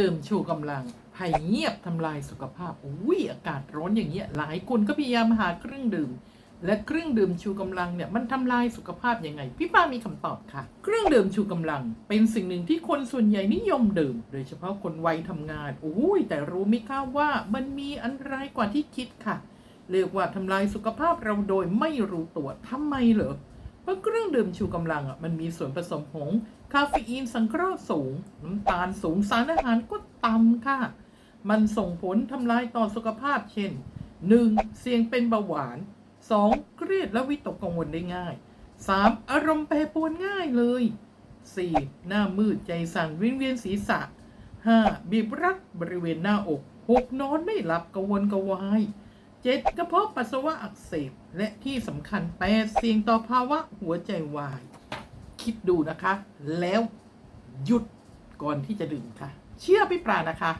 ดื่มชูกำลังไผ่เงียบทำลายสุขภาพอุ้ยอากาศร้อนอย่างเงี้ยหลายคนก็พยายามหาเครื่องดื่ม และเครื่องดื่มชูกำลังเนี่ยมันทำลายสุขภาพยังไง พี่ป้ามีคำตอบค่ะ เครื่องดื่มชูกำลัง เป็นสิ่งหนึ่งที่คนส่วนใหญ่นิยมดื่ม โดยเฉพาะคนวัยทำงานอุ้ยแต่รู้ไหมคะว่ามันมีอันตรายกว่าที่คิดค่ะเรียกว่าทำลายสุขภาพเราโดยไม่รู้ตัวทำไมเหรอ เพราะเครื่องดื่มชูกำลังอะมันมีส่วนผสมของคาเฟอีนสังเคราะห์สูง น้ำตาลสูงสารอาหารก็ต่ำค่ะ มันส่งผลทำลายต่อสุขภาพเช่น 1. เสี่ยงเป็นเบาหวาน 2. เครียดและวิตกกังวลได้ง่าย 3. อารมณ์แปรปรวนง่ายเลย 4. หน้ามืดใจสั่นวิงเวียนศีรษะ 5. บีบรัดบริเวณหน้าอก 6. นอนไม่หลับกระวนกระวาย เจ็ดกระเพาะปัสสาวะอักเสบ และที่สำคัญแปดเสี่ยงต่อภาวะหัวใจวาย คิดดูนะคะ แล้วหยุดก่อนที่จะดื่มค่ะ เชื่อพี่ปรานะคะ